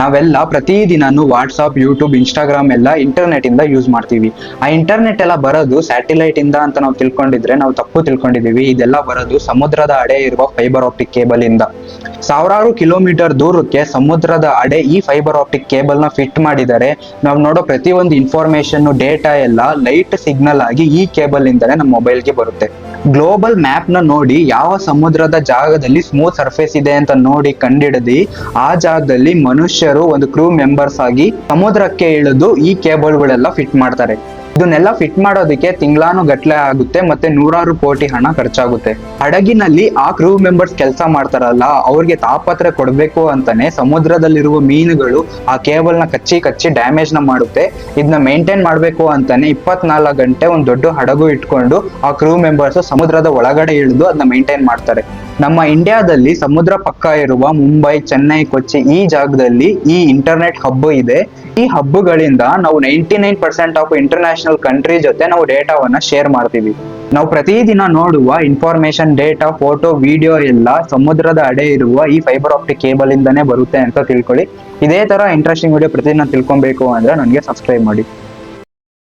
ನಾವೆಲ್ಲ ಪ್ರತಿದಿನಾನು WhatsApp YouTube Instagram ಎಲ್ಲ ಇಂಟರ್ನೆಟ್ ಇಂದ ಯೂಸ್ ಮಾಡ್ತೀವಿ. ಆ ಇಂಟರ್ನೆಟ್ ಎಲ್ಲ ಬರೋದು ಸ್ಯಾಟಿಲೈಟ್ ಇಂದ ಅಂತ ನಾವು ತಿಳ್ಕೊಂಡಿದ್ರೆ ನಾವು ತಪ್ಪು ತಿಳ್ಕೊಂಡಿದೀವಿ ಇದೆಲ್ಲ ಬರೋದು ಸಮುದ್ರದ ಅಡೆ ಇರುವ ಫೈಬರ್ ಆಪ್ಟಿಕ್ ಕೇಬಲ್ ಇಂದ. ಸಾವಿರಾರು ಕಿಲೋಮೀಟರ್ ದೂರಕ್ಕೆ ಸಮುದ್ರದ ಅಡೆ ಈ ಫೈಬರ್ ಆಪ್ಟಿಕ್ ಕೇಬಲ್ನ ಫಿಟ್ ಮಾಡಿದರೆ ನಾವು ನೋಡೋ ಪ್ರತಿಯೊಂದು ಇನ್ಫಾರ್ಮೇಶನ್ ಡೇಟಾ ಎಲ್ಲ ಲೈಟ್ ಸಿಗ್ನಲ್ ಆಗಿ ಈ ಕೇಬಲ್ ಇಂದನೇ ನಮ್ಮ ಮೊಬೈಲ್ಗೆ ಬರುತ್ತೆ. ಗ್ಲೋಬಲ್ ಮ್ಯಾಪ್ನ ನೋಡಿ ಯಾವ ಸಮುದ್ರದ ಜಾಗದಲ್ಲಿ ಸ್ಮೂತ್ ಸರ್ಫೇಸ್ ಇದೆ ಅಂತ ನೋಡಿ ಕಂಡಿಡದಿ. ಆ ಜಾಗದಲ್ಲಿ ಮನುಷ್ಯರು, ಒಂದು ಕ್ರೂ ಮೆಂಬರ್ಸ್ ಆಗಿ ಸಮುದ್ರಕ್ಕೆ ಇಳಿದು ಈ ಕೇಬಲ್ಗಳೆಲ್ಲ ಫಿಟ್ ಮಾಡ್ತಾರೆ. ಇದನ್ನೆಲ್ಲ ಫಿಟ್ ಮಾಡೋದಕ್ಕೆ ತಿಂಗಳಾನು ಗಟ್ಲೆ ಆಗುತ್ತೆ ಮತ್ತೆ ನೂರಾರು ಕೋಟಿ ಹಣ ಖರ್ಚಾಗುತ್ತೆ. ಹಡಗಿನಲ್ಲಿ ಆ ಕ್ರೂ ಮೆಂಬರ್ಸ್ ಕೆಲಸ ಮಾಡ್ತಾರಲ್ಲ, ಅವ್ರಿಗೆ ತಾಪತ್ರೆ ಕೊಡಬೇಕು ಅಂತಾನೆ ಸಮುದ್ರದಲ್ಲಿರುವ ಮೀನುಗಳು ಆ ಕೇಬಲ್ನ ಕಚ್ಚಿ ಕಚ್ಚಿ ಡ್ಯಾಮೇಜ್ನ ಮಾಡುತ್ತೆ. ಇದನ್ನ ಮೇಂಟೈನ್ ಮಾಡಬೇಕು ಅಂತಾನೆ ಇಪ್ಪತ್ನಾಲ್ಕು ಗಂಟೆ ಒಂದು ದೊಡ್ಡ ಹಡಗು ಇಟ್ಕೊಂಡು ಆ ಕ್ರೂ ಮೆಂಬರ್ಸ್ ಸಮುದ್ರದ ಒಳಗಡೆ ಇಳಿದು ಅದನ್ನ ಮೇಂಟೈನ್ ಮಾಡ್ತಾರೆ. ನಮ್ಮ ಇಂಡಿಯಾದಲ್ಲಿ ಸಮುದ್ರ ಪಕ್ಕ ಇರುವ ಮುಂಬೈ, ಚೆನ್ನೈ, ಕೊಚ್ಚಿ ಈ ಜಾಗದಲ್ಲಿ ಈ ಇಂಟರ್ನೆಟ್ ಹಬ್ ಇದೆ. ಈ ಹಬ್ಬಗಳಿಂದ ನಾವು ninety nine percent of international country ಜೊತೆ ನಾವು ಡೇಟಾವನ್ನ ಶೇರ್ ಮಾಡ್ತೀವಿ. ನಾವು ಪ್ರತಿದಿನ ನೋಡುವ ಇನ್ಫಾರ್ಮೇಶನ್ ಡೇಟಾ ಫೋಟೋ ವಿಡಿಯೋ ಎಲ್ಲ ಸಮುದ್ರದ ಅಡೆ ಇರುವ ಈ ಫೈಬರ್ ಆಪ್ಟಿಕ್ ಕೇಬಲ್ ಇಂದನೇ ಬರುತ್ತೆ ಅಂತ ತಿಳ್ಕೊಳ್ಳಿ. ಇದೇ ತರ ಇಂಟ್ರೆಸ್ಟಿಂಗ್ ವಿಡಿಯೋ ಪ್ರತಿದಿನ ತಿಳ್ಕೊಬೇಕು ಅಂದ್ರೆ ನನಗೆ ಸಬ್ಸ್ಕ್ರೈಬ್ ಮಾಡಿ.